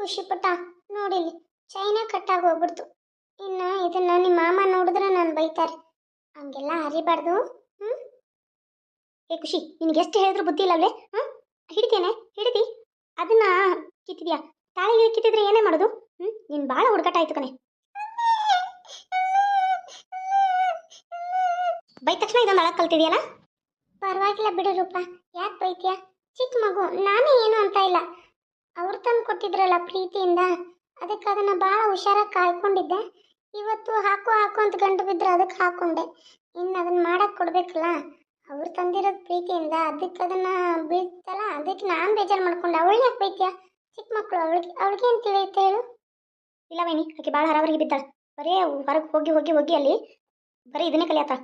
ಖುಷಿ ಪಟ್ಟ ನೋಡಿಲಿ ಚೈನಾ ಕಟ್ಟಾಗಿ ಹೋಗ್ಬಿಡ್ತು. ಇನ್ನು ಇದನ್ನ ನಿಮ್ಮ ಮಾಮ ನೋಡಿದ್ರೆ ನಾನು ಬೈತಾರೆ. ಹಂಗೆಲ್ಲ ಹರಿಬಾರ್ದು ಹ್ಞೂ ಏ ಖುಷಿ, ನಿನಗೆ ಎಷ್ಟು ಹೇಳಿದ್ರು ಬುದ್ಧಿ ಇಲ್ಲವೇ ಹಾಂ ಹಿಡಿತೇನೆ ಹಿಡಿದಿ ಅದನ್ನ ಕಿತ್ತಿದ್ಯಾ? ತಾಳಿಗೆ ಕಿತ್ತಿದ್ರೆ ಏನೇ ಮಾಡೋದು ಹ್ಞೂ ನೀನು ಭಾಳ ಹುಡುಗಾಟ ಆಯ್ತು ಕಣೆ. ಬೈದ ತಕ್ಷಣ ಇದೊಂದು ಅಳಕ್ ಕಲ್ತಿದ್ಯಲ್ಲ? ಪರವಾಗಿಲ್ಲ ಬಿಡು ರೂಪ, ಯಾಕೆ ಬೈತ್ಯಾ? ಚಿಕ್ಕ ಮಗು, ನಾನೇ ಏನು ಅಂತ ಇಲ್ಲ. ಅವ್ರು ತಂದು ಕೊಟ್ಟಿದ್ರಲ್ಲ ಪ್ರೀತಿಯಿಂದ? ಅದಕ್ಕೆ ಅದನ್ನು ಭಾಳ ಹುಷಾರಾಗಿ ಕಾಯ್ಕೊಂಡಿದ್ದೆ. ಇವತ್ತು ಹಾಕು ಹಾಕು ಅಂತ ಗಂಟು ಬಿದ್ದರೆ ಅದಕ್ಕೆ ಹಾಕೊಂಡೆ. ಇನ್ನು ಅದನ್ನು ಮಾಡಕ್ಕೆ ಕೊಡಬೇಕಲ್ಲ? ಅವ್ರು ತಂದಿರೋದು ಪ್ರೀತಿಯಿಂದ ಅದಕ್ಕೆ ಅದನ್ನು ಬೀಳ್ತಲ್ಲ, ಅದಕ್ಕೆ ನಾನು ಬೇಜಾರು ಮಾಡ್ಕೊಂಡೆ. ಅವಳು ಯಾಕೆ ಬೈತೀಯ? ಚಿಕ್ಕ ಮಕ್ಕಳು ಅವಳಿಗೆ ಅವಳಿಗೆ ಏನು ತಿಳಿಯುತ್ತೆ ಹೇಳು? ಇಲ್ಲ ವೈನಿ, ಆಕೆ ಭಾಳ ಹರವರಿಗೆ ಬಿದ್ದಾಳೆ. ಬರೀ ಹೊರಗೆ ಹೋಗಿ ಹೋಗಿ ಹೋಗಿ ಅಲ್ಲಿ. ಬರೀ ಇದನ್ನೇ ಕಲಿಯತ್ತ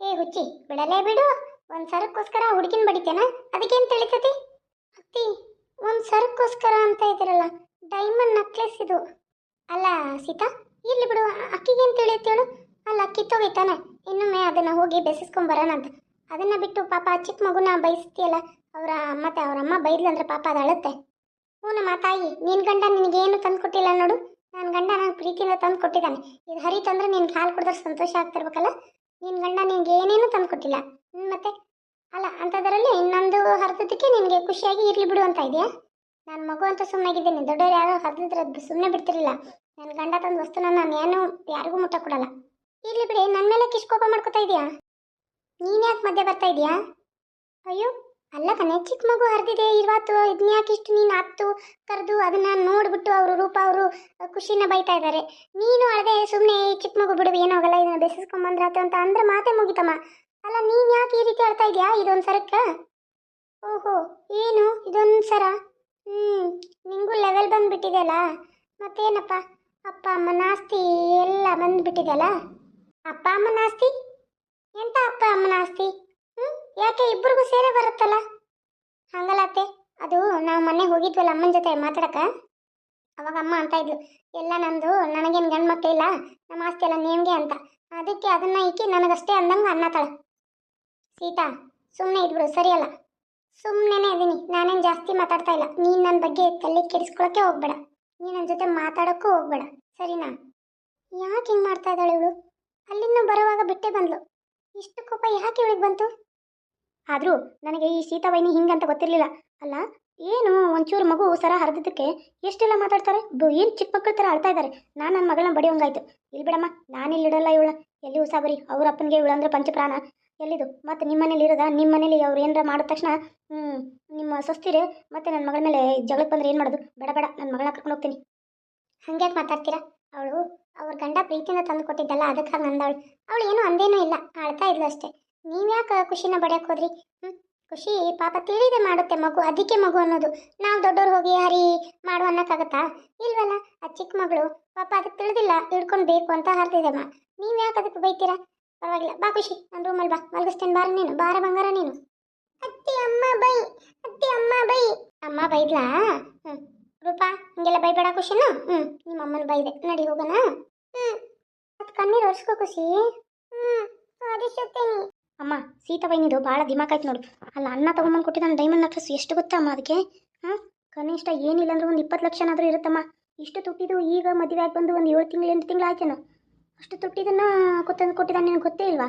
ಏ ಹುಚ್ಚಿ, ಬಿಡಲೇ ಬಿಡು. ಒಂದು ಸರಕ್ಕೋಸ್ಕರ ಹುಡುಗಿನ ಬಡಿತೇನ? ಅದಕ್ಕೇನು ತಿಳಿತತಿ? ಅತ್ತಿ ಒಂದು ಸರಕ್ಕೋಸ್ಕರ ಅಂತ ಇದ್ದೀರಲ್ಲ ಡೈಮಂಡ್ ನಕ್ಲೆಸ್ ಇದು. ಅಲ್ಲ, ಸೀತಾ ಇಲ್ಲಿ ಬಿಡು, ಅಕ್ಕಿಗೆ ಅಂತ ತಿಳಿಯುತ್ತೇಳು ಅಲ್ಲ ಕಿತ್ತೋಗೈತಾನೆ ಇನ್ನೊಮ್ಮೆ ಅದನ್ನ ಹೋಗಿ ಬರೋಣ ಅಂತ. ಅದನ್ನ ಬಿಟ್ಟು ಪಾಪ ಚಿಕ್ಕ ಮಗುನ ಬಯಸ್ತೀಯಲ್ಲ ಅವರ ಮತ್ತೆ ಅವ್ರ ಅಮ್ಮ ಬೈದ್ಲಂದ್ರೆ ಪಾಪ ಅದು ಅಳುತ್ತೆ. ಹ್ಞೂ ನಮ್ಮ ತಾಯಿ ನಿನ್ನ ಗಂಡ ನಿನಗೇನು ತಂದು ಕೊಟ್ಟಿಲ್ಲ ನೋಡು. ನನ್ನ ಗಂಡ ನನಗೆ ಪ್ರೀತಿಯಿಂದ ತಂದು ಕೊಟ್ಟಿದ್ದಾನೆ ಇದು ಹರಿತಂದ್ರೆ ನಿನ್ಗೆ ಹಾಲು ಕುಡಿದ್ರೆ ಸಂತೋಷ ಆಗ್ತಿರ್ಬೇಕಲ್ಲ. ನಿನ್ನ ಗಂಡ ನಿನ್ಗೆ ಏನೇನು ತಂದು ಕೊಟ್ಟಿಲ್ಲ ಮತ್ತೆ? ಅಲ್ಲ ಅಂಥದ್ರಲ್ಲಿ ಇನ್ನೊಂದು ಹರಿದಕ್ಕೆ ನಿನಗೆ ಖುಷಿಯಾಗಿ ಇರ್ಲಿ ಬಿಡು ಅಂತ ಇದೆಯಾ? ನಾನು ಮಗು ಅಂತ ಸುಮ್ಮನಾಗಿದ್ದೇನೆ ದೊಡ್ಡವ್ರು ಯಾರೋ ಹರಿದ್ರೆ ಸುಮ್ಮನೆ ಬಿಡ್ತಿರಲಿಲ್ಲ. ನನ್ನ ಗಂಡ ತಂದು ವಸ್ತುನ ನಾನು ಏನು ಯಾರಿಗೂ ಮುಟ್ಟ ಕೊಡಲ್ಲ. ಇರ್ಲಿ ಬಿಡಿ ನನ್ನ ಮೇಲೆ ಕಿಶ್ ಕೋಪ ಮಾಡ್ಕೊತಾ ನೀನು ನೀನ್ ಯಾಕೆ ಮಧ್ಯೆ ಬರ್ತಾ ಇದೆಯಾ? ಅಯ್ಯೋ, ಅಲ್ಲ ಕಣೆ ಚಿಕ್ಕ ಮಗು ಹರಿದಿದೆ, ಇರ್ವಾತು ಇದನ್ನ ಯಾಕೆ ಇಷ್ಟು ನೀನು ಹತ್ತು ಕರೆದು ಅದನ್ನ ನೋಡ್ಬಿಟ್ಟು ಅವರು ರೂಪ ಅವರು ಖುಷಿನ ಬೈತಾ ಇದ್ದಾರೆ ನೀನು ಅಳದೆ ಸುಮ್ಮನೆ ಚಿಕ್ಕ ಮಗು ಬಿಡು, ಏನೋ ಆಗಲ್ಲ ಇದನ್ನ ಬೆಸಿಸ್ಕೊಂಬಂದ್ರೆ ಅಂತ ಅಂದ್ರೆ ಮಾತೆ ಮುಗಿತಮ್ಮ. ಅಲ್ಲ, ನೀನ್ ಯಾಕೆ ಈ ರೀತಿ ಹೇಳ್ತಾ ಇದೀಯಾ? ಇದೊಂದು ಸರಕ್ಕ? ಓಹೋ, ಏನು? ಇದೊಂದು ಸರ? ಹ್ಮ್, ನಿಂಗೂ ಲೆವೆಲ್ ಬಂದ್ಬಿಟ್ಟಿದೆಯಲ್ಲ? ಮತ್ತೇನಪ್ಪ? ಅಪ್ಪ ಅಮ್ಮನ ಆಸ್ತಿ ಎಲ್ಲ ಬಂದ್ಬಿಟ್ಟಿದೆಯಲ್ಲ? ಅಪ್ಪ ಅಮ್ಮನ ಆಸ್ತಿ ಎಂತ ಅಪ್ಪ ಅಮ್ಮನ ಆಸ್ತಿ ಹ್ಮ್, ಯಾಕೆ ಇಬ್ಬರಿಗೂ ಸೇರೆ ಬರುತ್ತಲ್ಲ? ಹಂಗಲ್ಲ ಅತ್ತೆ, ಅದು ನಾವು ಮೊನ್ನೆ ಹೋಗಿದ್ವಲ್ಲ ಅಮ್ಮನ ಜೊತೆ ಮಾತಾಡಕ ಅವಾಗ ಅಮ್ಮ ಅಂತ ಇದ್ಲು. ಎಲ್ಲ ನಂದು, ನನಗೇನು ಗಂಡು ಮಕ್ಕಳಿಲ್ಲ ನಮ್ಮ ಆಸ್ತಿ ಎಲ್ಲ ನಿಮ್ಗೆ ಅಂತ. ಅದಕ್ಕೆ ಅದನ್ನ ಇಕ್ಕಿ ನನಗಷ್ಟೇ ಅಂದಂಗೆ ಅನ್ನತಾಳ ಸೀತಾ ಸುಮ್ಮನೆ ಇದ್ಬಿಡು, ಸರಿಯಲ್ಲ? ಸುಮ್ಮನೆ ಇದ್ದೀನಿ, ನಾನೇನು ಜಾಸ್ತಿ ಮಾತಾಡ್ತಾ ಇಲ್ಲ. ನೀನು ನನ್ನ ಬಗ್ಗೆ ತಲೆ ಕೆಡಿಸ್ಕೊಳಕ್ಕೆ ಹೋಗ್ಬೇಡ. ನೀನು ನನ್ನ ಜೊತೆ ಮಾತಾಡೋಕ್ಕೂ ಹೋಗ್ಬೇಡ, ಸರಿನಾ? ಯಾಕೆ ಹಿಂಗೆ ಮಾಡ್ತಾ ಇದ್ದಾಳೆ ಇವಳು? ಅಲ್ಲಿಂದ ಬರುವಾಗ ಬಿಟ್ಟೆ ಬಂದ್ಲು. ಇಷ್ಟು ಕೋಪ ಯಾಕೆ ಇವಳಿಗೆ ಬಂತು? ಆದರೂ ನನಗೆ ಈ ಸೀತಾವೈನಿ ಹಿಂಗಂತ ಗೊತ್ತಿರಲಿಲ್ಲ. ಅಲ್ಲ, ಏನು ಒಂಚೂರು ಮಗು ಸರ ಹರಿದಿದ್ದಕ್ಕೆ ಎಷ್ಟೆಲ್ಲ ಮಾತಾಡ್ತಾರೆ? ಏನು ಚಿಕ್ಕ ಮಕ್ಕಳ ಥರ ಅಳ್ತಾ ಇದ್ದಾರೆ? ನಾನು ನನ್ನ ಮಗಳನ್ನ ಬಡಿಯೋಂಗಾಯ್ತು. ಇಲ್ಲಿ ಬಿಡಮ್ಮ ನಾನಿಲ್ಲಿ ಇಡಲ್ಲ ಇವಳ. ಎಲ್ಲಿ ಉಸಾಬರಿ ಅವ್ರ ಅಪ್ಪನಿಗೆ ಇವಳಂದ್ರೆ ಪಂಚಪ್ರಾಣ. ಎಲ್ಲಿದು? ಮತ್ತು ನಿಮ್ಮ ಮನೇಲಿ ಇರೋದಾ? ನಿಮ್ಮ ಮನೇಲಿ ಅವ್ರು ಏನಾರ ಮಾಡಿದ ತಕ್ಷಣ ನಿಮ್ಮ ಸಸ್ತಿರೆ ಮತ್ತೆ ನನ್ನ ಮಗಳ ಮೇಲೆ ಜಗಳಕ್ಕೆ ಬಂದ್ರೆ ಏನು ಮಾಡೋದು? ಬೇಡ ಬೇಡ ನನ್ನ ಮಗಳನ್ನ ಕರ್ಕೊಂಡು ಹೋಗ್ತೀನಿ. ಹಂಗ್ಯಾಕೆ ಮಾತಾಡ್ತೀರಾ? ಅವಳು ಅವ್ರ ಗಂಡ ಪ್ರೀತಿಯಿಂದ ತಂದು ಕೊಟ್ಟಿದ್ದಲ್ಲ, ಅದಕ್ಕಾಗಿ ನಂದವಳು. ಅವಳು ಏನೂ ಅಂದೇನೂ ಇಲ್ಲ ಅಳ್ತಾ ಇದ್ಲು ಅಷ್ಟೇ. ನೀವ್ಯಾಕೆ ಖುಷಿನ ಬಡಿಯಕ್ಕೆ ಹೋದ್ರಿ? ಖುಷಿ ಪಾಪ ತಿಳಿದೆ ಮಾಡುತ್ತೆ ಮಗು, ಅದಕ್ಕೆ ಮಗು ಅನ್ನೋದು. ನಾವು ದೊಡ್ಡವ್ರು ಹೋಗಿ ಹರಿ ಮಾಡು ಅನ್ನಕ್ಕಾಗತ್ತಾ? ಇಲ್ವಲ್ಲ, ಆ ಚಿಕ್ಕ ಮಗಳು ಪಾಪ ಅದಕ್ಕೆ ತಿಳಿದಿಲ್ಲ, ಹಿಡ್ಕೊಂಡು ಬೇಕು ಅಂತ ಹರಿದಿದೆಮ್ಮ ನೀವು ಯಾಕೆ ಅದಕ್ಕೆ ಬೈತೀರಾ? ಪರವಾಗಿಲ್ಲ. ಬಾ ಖುಷಿ. ನನ್ನ ರೂಮಲ್ಲಿ ಬಾ. ಮಲಗಿಸ್ತೇನೆ. ಬಾರ ನೀನು. ಬಾರ ಬಂಗಾರ ನೀನು. ಅತ್ತಿ, ಅಮ್ಮ ಬೈ. ಅತ್ತಿ, ಅಮ್ಮ ಬೈ. ಅಮ್ಮ ಬೈದ್ಲಾ? ಹ್ಞೂ ರೂಪಾ, ಹಿಂಗೆಲ್ಲ ಬೈಬೇಡ ಖುಷಿನು? ಹ್ಞೂ ನಿಮ್ಮ ಅಮ್ಮನ ಬೈದೆ. ನಡಿ ಹೋಗೋಣ. ಹ್ಞೂ ಅದು ಕಣ್ಣೀರು ಒರೆಸ್ಕೋ ಖುಷಿ. ಹ್ಞೂ ಅಮ್ಮ ಸೀತಾಬೈನಿದು ಭಾಳ ದಿಮಾಕಾಯ್ತು ನೋಡು. ಅಲ್ಲ, ಅನ್ನ ತಗೊಂಬಂದು ಕೊಟ್ಟಿದ್ದಾನೆ ಡೈಮಂಡ್ ನಟ್ರಸ್ ಎಷ್ಟು ಗೊತ್ತಾ ಅಮ್ಮ ಅದಕ್ಕೆ? ಹಾಂ? ಕನಿಷ್ಠ ಏನಿಲ್ಲ ಅಂದ್ರೆ ಒಂದು ಇಪ್ಪತ್ತು ಲಕ್ಷನಾದರೂ ಇರುತ್ತಮ್ಮ. ಇಷ್ಟು ತುಟ್ಟಿದು ಈಗ ಮದುವೆ ಆಗಿ ಬಂದು ಒಂದು ಏಳು ತಿಂಗಳು, ಎಂಟು ತಿಂಗಳು ಆಯ್ತೇನೋ? ಅಷ್ಟು ತುಟ್ಟಿದನ್ನು ಕೊತ್ತಂದು ಕೊಟ್ಟಿದ್ದಾನೆ ನಿನಗೆ ಗೊತ್ತೇ ಇಲ್ವಾ?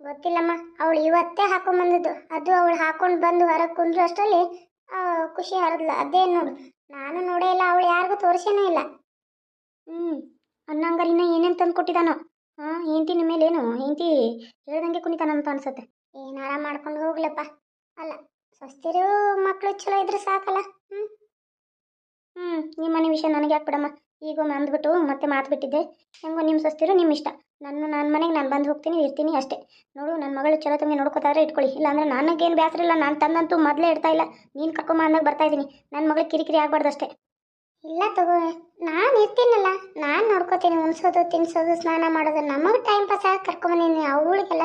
ಗೊತ್ತಿಲ್ಲಮ್ಮ, ಅವಳು ಇವತ್ತೇ ಹಾಕೊಂಡು ಬಂದದ್ದು. ಅದು ಅವಳು ಹಾಕೊಂಡು ಬಂದು ಹೊರಗೆ ಕುಂದ್ರು ಅಷ್ಟರಲ್ಲಿ ಖುಷಿ ಹರಿದ್ಲು. ಅದೇ ನೋಡು, ನಾನು ನೋಡೇ ಇಲ್ಲ, ಅವಳು ಯಾರಿಗೂ ತೋರಿಸೇನೇ ಇಲ್ಲ. ಹ್ಞೂ ಅನ್ನಂಗರಿನ ಏನೇನು ತಂದು ಕೊಟ್ಟಿದ್ದಾನೋ ಹಾಂ ಮೇಲೆ ಏನು? ಹೆಂಡತಿ ಹೇಳ್ದಂಗೆ ಕುಣಿತಾನಂತ ಅನ್ಸತ್ತೆ. ಏನಾರ ಮಾಡ್ಕೊಂಡು ಹೋಗ್ಲಪ್ಪ. ಅಲ್ಲ ಸ್ವಸ್ತಿರು ಮಕ್ಕಳು ಚಲೋ ಇದ್ರೆ ಸಾಕಲ್ಲ? ಹ್ಞೂ ಹ್ಞೂ ನಿಮ್ಮ ಮನೆ ವಿಷಯ ನನಗೆ ಯಾಕೆ ಬಿಡಮ್ಮ? ಈಗ ಅಂದ್ಬಿಟ್ಟು ಮತ್ತೆ ಮಾತು ಬಿಟ್ಟಿದ್ದೆ. ಹೆಂಗೋ ನಿಮ್ಮ ಸಸ್ತಿರೋ ನಿಮ್ಮ ಇಷ್ಟ. ನಾನು ನನ್ನ ಮನೆಗೆ ನಾನು ಬಂದು ಹೋಗ್ತೀನಿ, ಇರ್ತೀನಿ ಅಷ್ಟೇ. ನೋಡು ನನ್ನ ಮಗಳು ಚಲೋ ತಂಗಿ ನೋಡ್ಕೋತಾರೆ ಇಟ್ಕೊಳ್ಳಿ. ಇಲ್ಲಾಂದ್ರೆ ನನಗೇನು ಬೇಸರ ಇಲ್ಲ. ನಾನು ತಂದಂತೂ ಮೊದಲೇ ಇಡ್ತಾ ಇಲ್ಲ. ನೀನು ಕರ್ಕೊಂಬ ಅಂದಾಗ ಬರ್ತಾ ನನ್ನ ಮಗಳು ಕಿರಿಕಿರಿ ಆಗ್ಬಾರ್ದು ಅಷ್ಟೇ ಇಲ್ಲ ತಗೋ, ನಾನು ಇರ್ತೀನಲ್ಲ. ನಾನು ನೋಡ್ಕೋತೀನಿ. ಉಣಿಸೋದು, ತಿನ್ಸೋದು, ಸ್ನಾನ ಮಾಡೋದು. ನಮಗೆ ಟೈಮ್ ಪಾಸ್ ಆಗಿ ಕರ್ಕೊಂಬಂದಿನಿ ಅವಳಿಗೆಲ್ಲ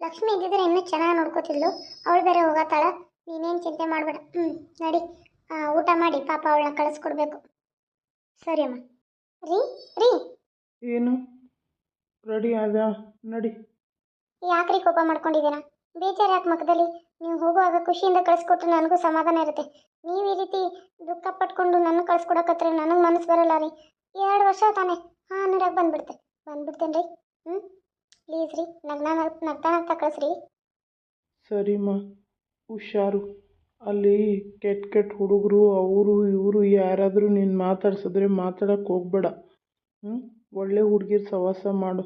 ಲಕ್ಷ್ಮಿ ಇದ್ದಿದ್ರೆ ಇನ್ನೂ ಚೆನ್ನಾಗಿ ನೋಡ್ಕೋತಿದ್ಲು. ಅವಳು ಬೇರೆ ಹೋಗತ್ತಾಳ. ನೀನೇನು ಚಿಂತೆ ಮಾಡಬೇಡ. ಹ್ಞೂ ನಡಿ. ಊಟ ಮಾಡಿ. ಪಾಪ ಅವಳನ್ನ ಕಳಿಸ್ಕೊಡ್ಬೇಕು. ಸರಿ ಅಮ್ಮ. ರೀ ರೀ. ಏನು? ರೆಡಿ ಆದ ನಡಿ. ಯಾಕ್ರಿ ಕೋಪ ಮಾಡ್ಕೊಂಡಿದ್ದೀರಾ? ಬೇಜಾರು ಯಾಕೆ ಮಕ್ಕದಲ್ಲಿ ನೀವು ಹೋಗುವಾಗ ಖುಷಿಯಿಂದ ಕಳಿಸ್ಕೊಟ್ರೆ ನನಗೂ ಸಮಾಧಾನ ಇರುತ್ತೆ. ನೀವು ಈ ರೀತಿ ದುಃಖ ಪಟ್ಕೊಂಡು ನನ್ನ ಕಳಿಸ್ಕೊಡಕತ್ರೆ ನನಗೆ ಮನಸ್ಸು ಬರಲ್ಲ ರೀ. ಎರಡು ವರ್ಷ ತಾನೆ ಹಾಂ ನೀರಾಗ ಬಂದ್ಬಿಡ್ತೆ. ಬಂದ್ಬಿಡ್ತೇನೆ ರೀ? ಹ್ಞೂ ಪ್ಲೀಸ್ ರೀ ನಗ್ನ ನಗ್ತಾ ನಗ್ತಾ ಕಳಿಸ್ರಿ. ಸರಿಮ್ಮ ಹುಷಾರು. ಅಲ್ಲಿ ಕೆಟ್ಟ ಕೆಟ್ಟ ಹುಡುಗರು ಅವರು ಇವರು ಯಾರಾದರೂ ನೀನು ಮಾತಾಡ್ಸಿದ್ರೆ ಮಾತಾಡೋಕ್ಕೆ ಹೋಗಬೇಡ. ಹ್ಞೂ ಒಳ್ಳೆ ಹುಡ್ಗಿರು ಸಹವಾಸ ಮಾಡು.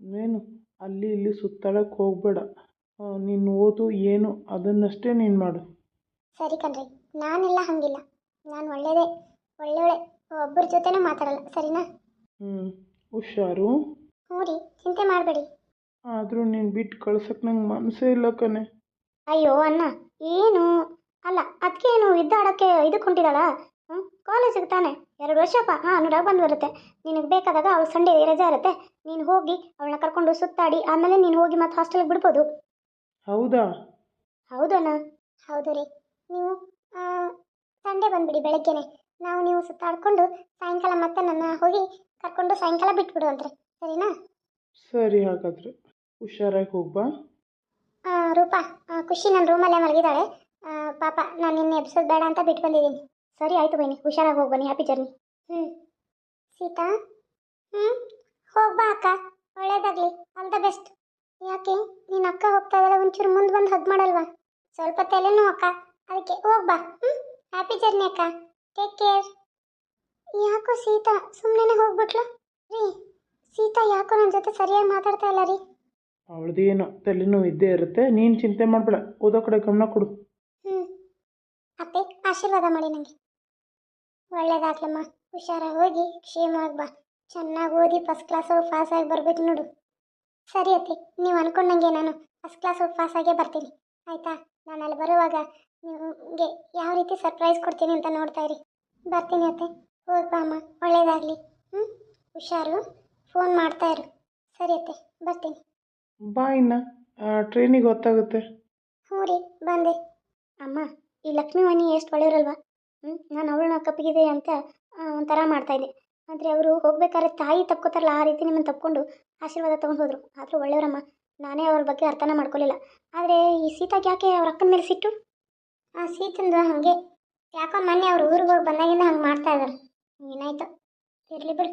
ಏನು? ಅಲ್ಲಿ ಇಲ್ಲಿ ಸುತ್ತಾಡೋಕ್ಕೆ ಹೋಗಬೇಡ. ನೀನು ಓದು ಏನು ಅದನ್ನಷ್ಟೇ ನೀನು ಮಾಡು. ಸರಿ ಕಣ್ರಿ. ನಾನೆಲ್ಲ ಹಂಗಿಲ್ಲ. ನಾನು ಒಳ್ಳೇದೇ ಒಳ್ಳೊಳ್ಳೆ ಒಬ್ಬರ ಜೊತೆನೂ ಮಾತಾಡಲ್ಲ. ಸರಿನಾ? ಹ್ಞೂ ಹುಷಾರು? ಹ್ಞೂ ರೀ. ಚಿಂತೆ ಮಾಡಬೇಡಿ. ಆದರೂ ನೀನು ಬಿಟ್ಟು ಕಳ್ಸಕ್ಕೆ ನಂಗೆ ಮನಸ್ಸೇ ಇಲ್ಲ ಕಣೆ. ಅಯ್ಯೋ ಅಣ್ಣ ಏನು? ಅಲ್ಲ ಅದಕ್ಕೆ ಏನು ಇದ್ದಾಡೋಕ್ಕೆ ಇದಕ್ಕೆ ಹೊಂಟಿದ್ದಾಳ ಹ್ಞೂ ಕಾಲೇಜಿಗೆ ತಾನೆ. ಎರಡು ವರ್ಷಪ್ಪ. ಹಾಂ ಅನುರಾಗ್ ಬಂದು ಬರುತ್ತೆ. ನಿನಗೆ ಬೇಕಾದಾಗ ಅವಳು ಸಂಡೇ ರಜಾ ಇರುತ್ತೆ. ನೀನು ಹೋಗಿ ಅವಳನ್ನ ಕರ್ಕೊಂಡು ಸುತ್ತಾಡಿ ಆಮೇಲೆ ನೀನು ಹೋಗಿ ಮತ್ತೆ ಹಾಸ್ಟೆಲ್ಗೆ ಬಿಡ್ಬೋದು. ಹೌದಾ? ಹೌದಣ್ಣ. ಹೌದು ರೀ. ನೀವು ಸಂಡೇ ಬಂದುಬಿಡಿ ಬೆಳಗ್ಗೆನೆ. ನಾವು ನೀವು ಸುತ್ತಾಡಿಕೊಂಡು ಸಾಯಂಕಾಲ ಮತ್ತೆ ನನ್ನ ಹೋಗಿ ಕರ್ಕೊಂಡು ಸಾಯಂಕಾಲ ಬಿಟ್ಬಿಡು ಅಂತ್ರಿ ಸರಿನಾ? ಸರಿ ಹಾಗಾದ್ರೆ. ಹುಷಾರಾಗಿ ಹೋಗ್ಬಾ. ರೂಪಾ ಖುಷಿ ನನ್ನ ರೂಮಲ್ಲೇ ಮಲಗಿದ್ದಾಳೆ. ಪಾಪ, ನಾನು ನಿನ್ನೆ ಎಬ್ಸೋದು ಬೇಡ ಅಂತ ಬಿಟ್ಟು ಬಂದಿದ್ದೀನಿ ಸರಿ, ಆಯಿತು ಬನ್ನಿ, ಹುಷಾರಾಗಿ ಹೋಗಿ ಬನ್ನಿ ಹ್ಯಾಪಿ ಜರ್ನಿ ಹ್ಞೂ ಸೀತಾ? ಹ್ಞೂ ಹೋಗ್ಬಾ ಅಕ್ಕ, ಒಳ್ಳೇದಾಗಲಿ ಆಲ್ ದ ಬೆಸ್ಟ್ ಯಾಕೆ ನಿನ್ನ ಅಕ್ಕ ಹೋಗ್ತಾ ಇದ್ದಾಳೆ, ಒಂಚೂರು ಮುಂದೆ ಬಂದು ಹಗ್ ಮಾಡಲ್ವಾ? ಸ್ವಲ್ಪ ತಲೆನೂ ಅಕ್ಕ, ಅದಕ್ಕೆ ಹೋಗ್ಬಾ ಹ್ಞೂ ಹ್ಯಾಪಿ ಜರ್ನಿ ಅಕ್ಕ ಟೇಕ್ ಕೇರ್ ಯಾಕೋ ಸೀತಾ ಸುಮ್ಮನೆ ಹೋಗ್ಬಿಟ್ಲು? ರೀ, ಸೀತಾ ಯಾಕೋ ನನ್ನ ಜೊತೆ ಸರಿಯಾಗಿ ಮಾತಾಡ್ತಾ ಇಲ್ಲ ರೀ? ಅವಳದೇನು ತಲೆನೋವು ಇದ್ದೇ ಇರುತ್ತೆ, ನೀನು ಚಿಂತೆ ಮಾಡಬೇಡ, ಓದೋ ಕಡೆ ಗಮನ ಕೊಡು. ಅತ್ತೆ ಆಶೀರ್ವಾದ ಮಾಡಿ ನನಗೆ ಒಳ್ಳೇದಾಗ್ಲಮ್ಮ. ಹುಷಾರಾಗಿ ಹೋಗಿ ಕ್ಷೇಮವಾಗಿ ಬಾ. ಚೆನ್ನಾಗಿ ಓದಿ ಫಸ್ಟ್ ಕ್ಲಾಸು ಆಗಿ ಬರ್ಬೇಕು ನೋಡು. ಸರಿ ಅತ್ತೆ ನೀವು ಅನ್ಕೊಂಡಂಗೆ ನಾನು ಫಸ್ಟ್ ಕ್ಲಾಸ್ ಪಾಸ್ ಆಗೇ ಬರ್ತೀನಿ. ಆಯಿತಾ? ನಾನು ಅಲ್ಲಿ ಬರುವಾಗ ನಿಮಗೆ ಯಾವ ರೀತಿ ಸರ್ಪ್ರೈಸ್ ಕೊಡ್ತೀನಿ ಅಂತ ನೋಡ್ತಾ ಇರಿ. ಬರ್ತೀನಿ ಅತ್ತೆ. ಹೋಗಿ ಬಾ ಅಮ್ಮ. ಒಳ್ಳೇದಾಗಲಿ. ಹ್ಞೂ ಹುಷಾರು? ಫೋನ್ ಮಾಡ್ತಾ ಇರು. ಸರಿ ಅತ್ತೆ ಬರ್ತೀನಿ. ಬಾ ಇನ್ನ. ಟ್ರೈನಿಗೆ ಗೊತ್ತಾಗುತ್ತೆ ಹ್ಞೂ ರೀ ಬಂದೆ. ಅಮ್ಮ. ಈ ಲಕ್ಷ್ಮಿ ವಾಣಿ ಎಷ್ಟು ಒಳ್ಳೆಯವರಲ್ವಾ ಹ್ಞೂ ನಾನು ಅವಳನ್ನ ಕಪ್ಪಿಗಿದೆ ಅಂತ ಒಂಥರ ಮಾಡ್ತಾಯಿದ್ದೆ ಆದರೆ ಅವರು ಹೋಗ್ಬೇಕಾದ್ರೆ ತಾಯಿ ತಪ್ಕೋತಾರಲ್ಲ, ಆ ರೀತಿ ನಿಮ್ಮನ್ನು ತಪ್ಕೊಂಡು ಆಶೀರ್ವಾದ ತೊಗೊಂಡು ಹೋದರು. ಆದರೂ ಒಳ್ಳೆಯವರಮ್ಮ ನಾನೇ ಅವ್ರ ಬಗ್ಗೆ ಅರ್ಥನ ಮಾಡ್ಕೊಳ್ಳಿಲ್ಲ ಆದರೆ ಈ ಸೀತಾಗೆ ಯಾಕೆ ಅವ್ರ ಅಕ್ಕನ ಮೇಲೆ ಸಿಟ್ಟು? ಆ, ಸೀತಂದು ಹಾಗೆ. ಯಾಕೋ ಮೊನ್ನೆ ಅವ್ರು ಊರಿಗೆ ಹೋಗಿ ಬಂದಾಗಿಂದ ಹಂಗೆ ಮಾಡ್ತಾ ಇದ್ದಾರೆ ಏನಾಯ್ತು? ಇರಲಿ ಬಿಡು.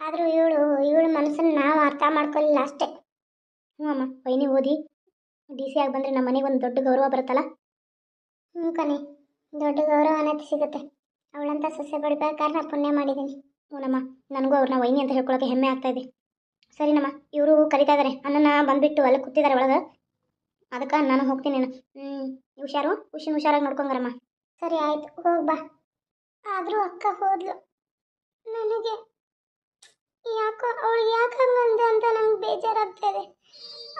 ಆದರೂ ಇವಳು, ಇವಳ ಮನಸ್ಸನ್ನು ನಾವು ಅರ್ಥ ಮಾಡ್ಕೊಳ್ಳಿಲ್ಲ ಅಷ್ಟೇ. ಹ್ಞೂ ಅಮ್ಮ ವೈನಿ ಓದಿ. ಡಿ ಸಿ ಆಗಿ ಬಂದರೆ ನಮ್ಮ ಮನೆಗೆ ಒಂದು ದೊಡ್ಡ ಗೌರವ ಬರುತ್ತಲ್ಲ? ಹ್ಞೂ ಕಣೆ, ದೊಡ್ಡ ಗೌರವ ಅನತಿ ಸಿಗುತ್ತೆ. ಅವಳಂತ ಸಸ್ಯ ಬಡಿಬೇಕಾದ್ರೆ ನಾ ಪುಣ್ಯ ಮಾಡಿದ್ದೀನಿ. ಹ್ಞೂನಮ್ಮ ನನಗೂ ಅವ್ರನ್ನ ವೈನಿ ಅಂತ ಹೇಳ್ಕೊಳಕ್ಕೆ ಹೆಮ್ಮೆ ಆಗ್ತಾ ಇದೆ. ಸರಿನಮ್ಮ ಇವರು ಕರಿತಾ ಇದ್ದಾರೆ ಅಣ್ಣನ ಬಂದುಬಿಟ್ಟು ಅಲ್ಲಿ ಕೂತಿದ್ದಾರೆ ಒಳಗೆ. ಅದಕ್ಕೆ ನಾನು ಹೋಗ್ತೀನಿ ಹ್ಞೂ ಹುಷಾರು? ಹುಷಿನ ಹುಷಾರಾಗಿ ನೋಡ್ಕೊಂಗಾರಮ್ಮ. ಸರಿ, ಆಯಿತು. ಹೋಗಿ ಬಾ. ಆದರೂ ಅಕ್ಕ ಹೋದ್ಲು. ನನಗೆ ಯಾಕೋ ಅವಳು ಯಾಕೆ ಹಂಗಂದೆ ಅಂತ ನಂಗೆ ಬೇಜಾರಾಗ್ತಾ ಇದೆ.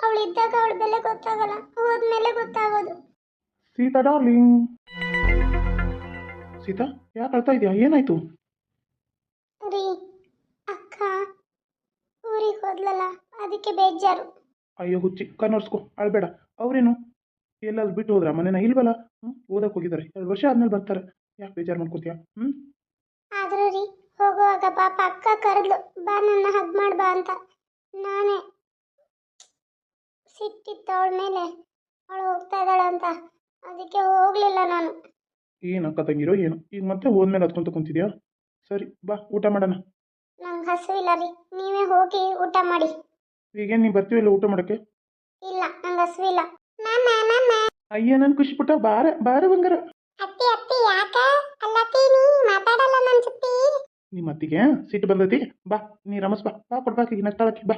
ಅವಳು ಇದ್ದಾಗ ಅವಳ ಬೆಲೆ ಗೊತ್ತಾಗಲ್ಲ. ಹೋದ್ಮೇಲೆ ಗೊತ್ತಾಗೋದು. ಸೀತಾ ಡಾರ್ಲಿಂಗ್. ಸೀತಾ ಯಾಕೆ ಅಳ್ತಾ ಇದೆಯಾ? ಏನಾಯ್ತು? ರೀ ಅಕ್ಕ ಊರಿಗೆ ಹೋದ್ಲಲ್ಲ ಅದಕ್ಕೆ ಬೇಜಾರು. ಅಯ್ಯೋ ಹುಚ್ಚಿ ಕನ್ನರ್ಸ್ಕೊ ಅಳ್ಬೇಡ. ಅವರೇನು? ಎಲ್ಲಾದ್ರು ಬಿಟ್ಟು ಹೋದ್ರ? ಮನೇನ ಇಲ್ವಲ್ಲ? ಹ್ಞೂ ಓದಕ್ಕೆ ಹೋಗಿದ್ದಾರೆ. ಎರಡು ವರ್ಷ ಆದ್ಮೇಲೆ ಬರ್ತಾರೆ. ಯಾಕೆ ಬೇಜಾರು ಮಾಡ್ಕೋತೀಯಾ? ಹ್ಞೂ ಆದರೂ ರೀ ಹೋಗುವಾಗ ಪಾಪ ಅಕ್ಕ ಕರೆದ್ಲು ಬಾ ನನ್ನ ಹಗ್ ಮಾಡ್ ಬಾ ಅಂತ. ನಾನೇ ಸಿಟ್ಟಿತ್ತು ಅವಳ ಮೇಲೆ ಅವಳು ಹೋಗ್ತಾ ಇದ್ದಾಳೆ ಅಂತ ಅದಕ್ಕೆ ಹೋಗಲಿಲ್ಲ ನಾನು. ಏನು ಅಕ್ಕ ತಂಗಿರೋ ಏನು? ಈಗ ಮತ್ತೆ ಹೋದ್ಮೇಲೆ ಹತ್ಕೊಂತ ಕುಂತಿದ್ಯಾ? ಸರಿ ಬಾ ಊಟ ಮಾಡೋಣ. ನಂಗೆ ಹಸುವಿಲ್ಲ ರೀ ನೀವೇ ಹೋಗಿ ಊಟ ಮಾಡಿ. ಈಗೇನು ನೀವು ಬರ್ತೀವಿಲ್ಲ ಊಟ ಮಾಡೋಕ್ಕೆ? ಇಲ್ಲ ನಂಗೆ ಹಸುವಿಲ್ಲ ಮಾಮ ಮಾಮ ಅಯ್ಯ ನಾನು ಖುಷಿ ಪುಟ್ಟ ಬಾರ ಬಾರ ಬಂಗಾರ. ಅತ್ತಿ ಅತ್ತಿ ಯಾಕ? ಅಲ್ಲತ್ತಿ ನೀ ಮಾತಾಡಲ್ಲ ನನ್ನ ಜೊತೆ. ನಿಮ್ಮ ಅತ್ತಿಗೆ ಸಿಟ್ಟು ಬಂದೈತಿ? ಬಾ ನೀ ರಮಸ್ ಬಾ ಬಾ ಕೊಡ್ಬಾಕಿ ನಗ್ತಾಳಕ್ಕಿ ಬಾ.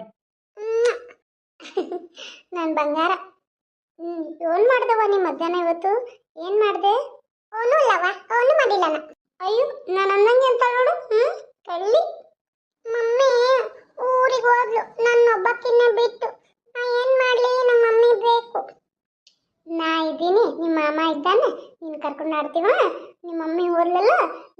ನನ್ನ ಬಂಗಾರ. ಹ್ಞೂ ಏನು ಮಾಡ್ದವ ನೀ ಮಧ್ಯಾಹ್ನ ಇವತ್ತು? ಏನು ಮಾಡಿದೆ? ಅವನು ಇಲ್ಲವ, ಅವನು ಮಾಡಿಲ್ಲನ. ಅಯ್ಯೋ, ನಾನು ಅನ್ನಂಗೆ ಅಂತ ನೋಡು ಹ್ಞೂ ಕಳ್ಳಿ. ಮಮ್ಮಿ, ಊರಿಗೆ ಹೋದ್ಲು ನನ್ನ ಒಬ್ಬಕ್ಕಿನ್ನೇ ಬಿಟ್ಟು. ನಾ ಏನು ಮಾಡಲಿ, ನಮ್ಮ ಮಮ್ಮಿ ಬೇಕು. ನಾ ಇದ್ದೀನಿ ನಿಮ್ಮ ಮಾಮ ಇದ್ದಾನೆ, ನೀನು ಕರ್ಕೊಂಡು ಆಡ್ತೀವ? ನಿಮ್ಮ ಮಮ್ಮಿ ಹೋದ್ಲಲ್ಲ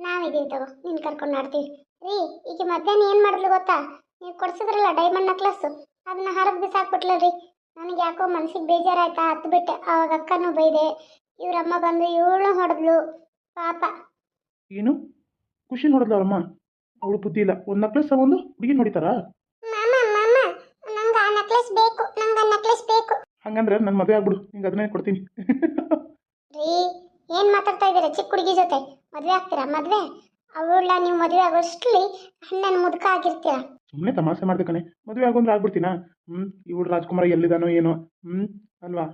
ನಾವಿದ್ದೀವಿ ತಗೋ, ನೀನು ಕರ್ಕೊಂಡು ಆಡ್ತೀವಿ ರೀ ಈಗ ಮಧ್ಯಾಹ್ನ ಏನು ಮಾಡಿದ್ಲು ಗೊತ್ತಾ? ನೀವು ಕೊಡ್ಸಿದ್ರಲ್ಲ ಡೈಮಂಡ್ ನೆಕ್ಲೆಸ್ಸು ಅದನ್ನ ಹರದು ಬಿಸಾಕ್ಬಿಟ್ಲರಿ. ನನಗೆ ಯಾಕೋ ಮನ್ಸಿಗೆ ಬೇಜಾರಾಯ್ತಾ? ಹತ್ತು ಬಿಟ್ಟೆ ಅವಾಗ ಅಕ್ಕನೂ ಬೈದೆ ಇವ್ರಮ್ಮ ಬಂದು ಇವಳು ಹೊಡೆದ್ಲು. ಪಾಪ. ಏನು? ಖುಷಿ ನೋಡಿದ್ಲವಮ್ಮ ಅವಳು ಬುದ್ಧಿ ಇಲ್ಲ. ಒಂದು ನಕ್ಲೆಸ್ ಒಂದು ಹುಡುಗಿ ನೋಡಿತಾರಾ ಮಾಮ ಮಾಮ ನಂಗೆ ಆ ನೆಕ್ಲೆಸ್ ಬೇಕು. ನಂಗೆ ಆ ನೆಕ್ಲೆಸ್ ಬೇಕು. ಹಂಗಂದ್ರೆ ನನ್ನ ಮದುವೆ ಆಗ್ಬಿಡು. ನಿಂಗೆ ಅದನ್ನೇ ಕೊಡ್ತೀನಿ. ರೀ ಏನು ಮಾತಾಡ್ತಾ ಇದ್ದೀರಾ? ಚಿಕ್ಕ ಹುಡುಗಿ ಜೊತೆ. ಮದುವೆ ಆಗ್ತೀರಾ? ಮದುವೆ? ಅವಳ ನೀವು ಮದುವೆ ಆಗೋಷ್ಟರಲ್ಲಿ ಅಣ್ಣನ ಮುದುಕ ಆಗಿರ್ತೀರಾ. ಸುಮ್ಮನೆ ತಮಾಷೆ ಮಾಡ್ದೆ ಕಣೆ. ಮದುವೆ ಆಗೋಂದ್ರೆ ಆಗ್ಬಿಡ್ತೀನಾ? ಹ್ಮ್ ಇವಳು ರಾಜ್ಕುಮಾರ ಎಲ್ಲಿದಾನೋ ಏನೋ. ಹ್ಮ್ ಅಲ್ವಾ?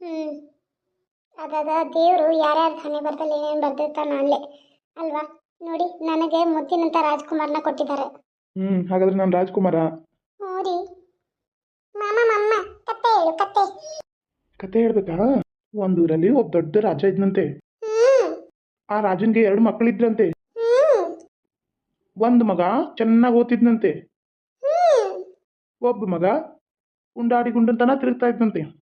ಹ್ಞೂ ಅದಾದ ದೇವರು ಯಾರ್ಯಾರ ಹಣೆ ಬರ್ದಲ್ಲಿ ಏನೇನು ಬರ್ದಿರ್ತಾನೋ ಅಲ್ಲೇ. ಅಲ್ವಾ? ನೋಡಿ ನನಗೆ ಮುದ್ದಿನಂತ ರಾಜ್ಕುಮಾರ್ನ ಕೊಟ್ಟಿದ್ದಾರೆ. ಹ್ಮ್ ಹಾಗಾದ್ರೆ ನಾನು ರಾಜ್ಕುಮಾರ? ಹ್ಞೂ ರೀ. ಮಾಮ ಮಮ್ಮ ಕತ್ತೆ ಹೇಳು ಕತ್ತೆ. ಕತೆ ಹೇಳ್ಬೇಕಾ? ಒಂದು ಊರಲ್ಲಿ ಒಬ್ಬ ದೊಡ್ಡ ರಾಜ ಇದ್ನಂತೆ. ಆ ರಾಜನ್ಗೆ ಎರಡು ಮಕ್ಕಳಿದ್ರಂತೆ ಒಂದು ಮಗ ಚೆನ್ನಾಗಿ ಓದ್ತಿದ್ನಂತೆ. ಒಬ್ಬ ಮಗ ಉಂಡಾಡಿ ಗುಂಡಂತನ ತಿರುಗ್ತಾ ಇದ್ನಂತೆ.